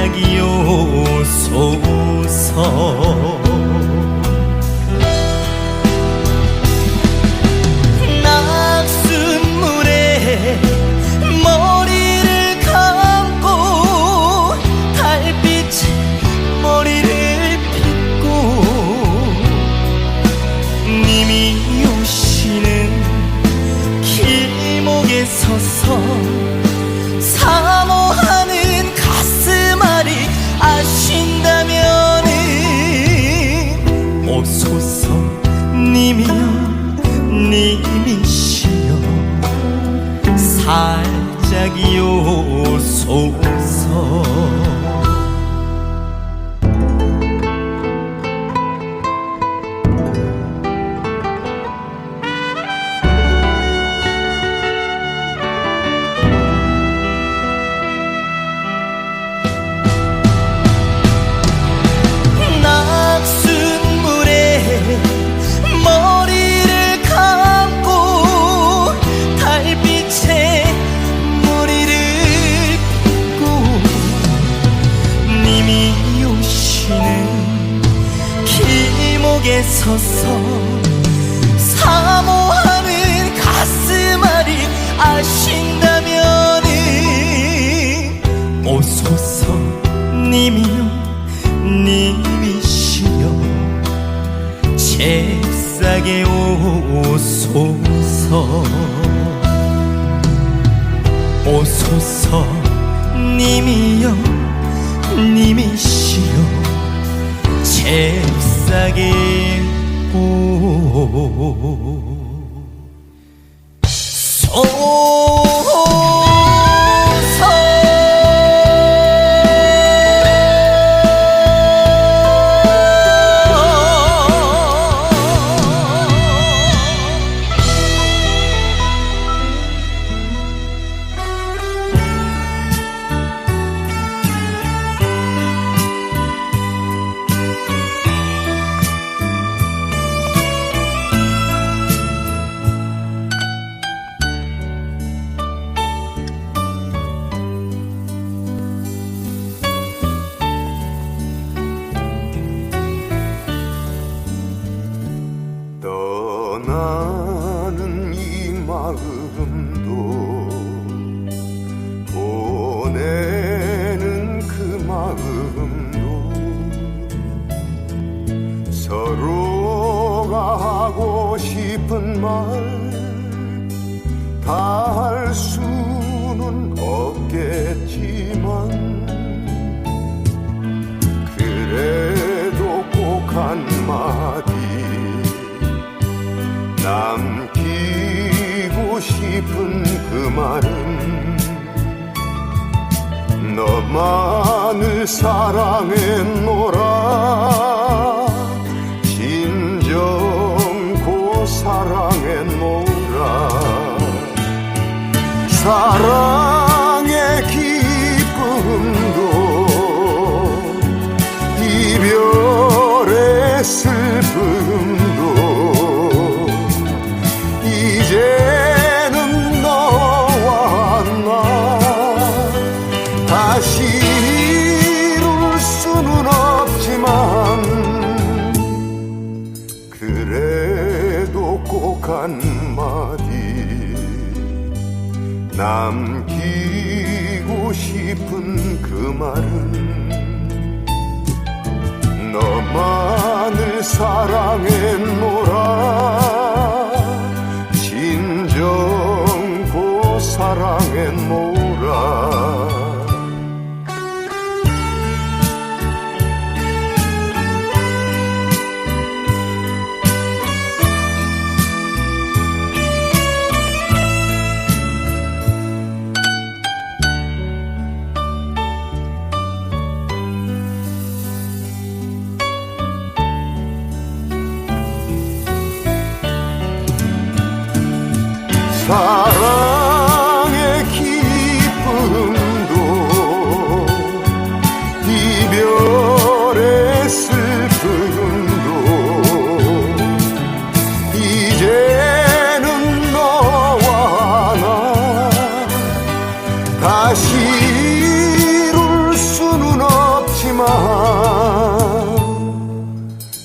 만나기요. 소서. 손님이여 님이시여. 네 살짝 요소서 서서 사모하는 가슴 아리 아신다면은 오소서 님이요 님이시여. 잽싸게 오소서. 오소서 님이여 님이시여. 잽싸게 고. 싶은 그 말은 너만을 사랑했노라. 진정고 사랑했노라. 사랑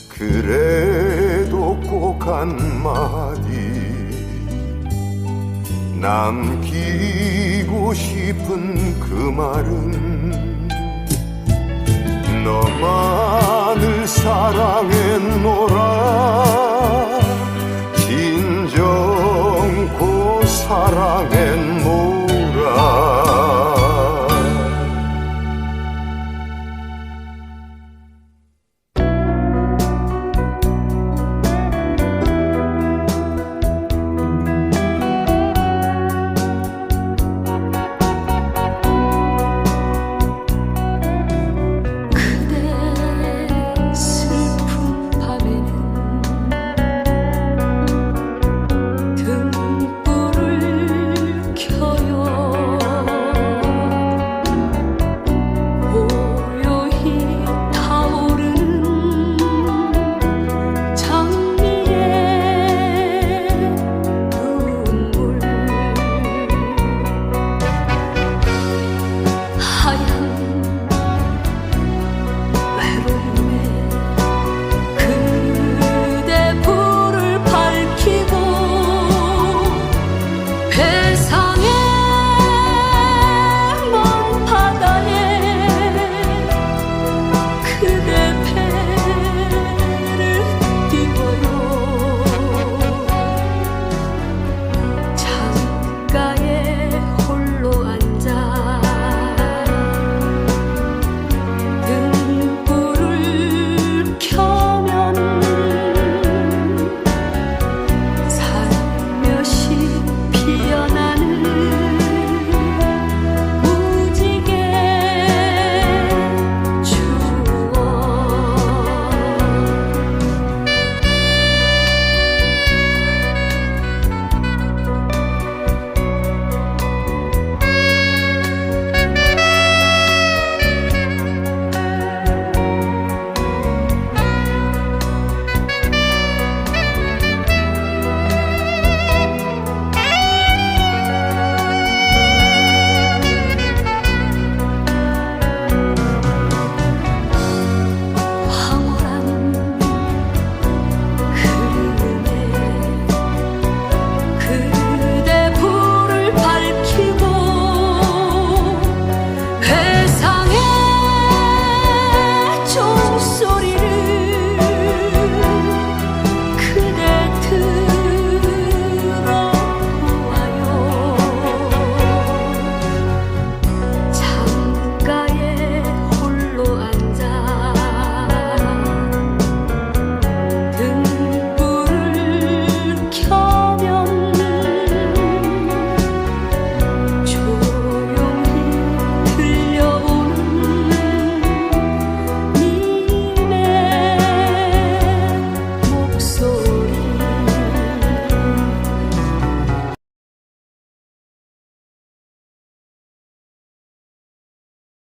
그래도 꼭 한마디. 남기고 싶은 그 말은 너만을 사랑해 노라.